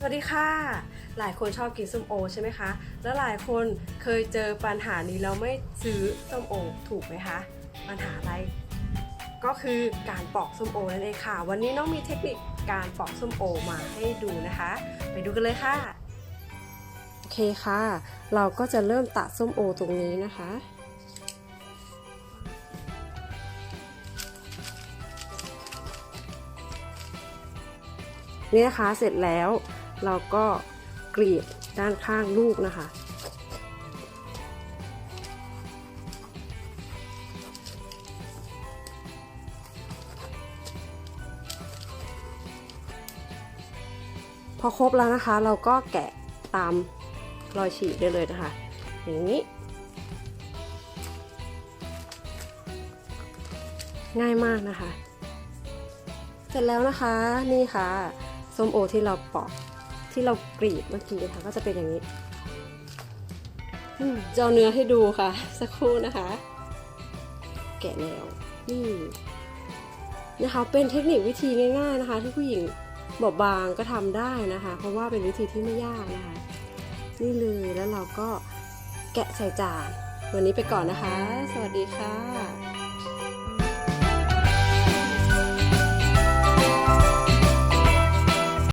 สวัสดีค่ะ หลายคนชอบกินส้มโอใช่ไหมคะ แล้วหลายคนเคยเจอปัญหานี้แล้วไม่ซื้อส้มโอถูกไหมคะ ปัญหาอะไร ก็คือการปอกส้มโอนั่นเองค่ะ วันนี้น้องมีเทคนิคการปอกส้มโอมาให้ดูนะคะ ไปดูกันเลยค่ะ โอเคค่ะ เราก็จะเริ่มตัดส้มโอตรงนี้นะคะนี่นะคะเสร็จแล้ว เราก็กรีดด้านข้างลูกนะคะ พอครบแล้วนะคะ เราก็แกะตามรอยฉีกได้เลยนะคะ อย่างนี้ ง่ายมากนะคะ เสร็จแล้วนะคะนี่ค่ะส้มโอที่เราปอก ที่เรากรีดเมื่อกี้นะคะก็จะเป็นอย่างนี้อืมจะเอาเนื้อให้ดูค่ะ สักครู่นะคะ แกะแล้วนี่นะคะเป็นเทคนิควิธีง่าย ๆนะคะ ที่ผู้หญิงบอบบางก็ทำได้นะคะ เพราะว่าเป็นวิธีที่ไม่ยากนะคะ นี่เลยแล้วเราก็แกะใส่จานวันนี้ไปก่อนนะคะ สวัสดีค่ะ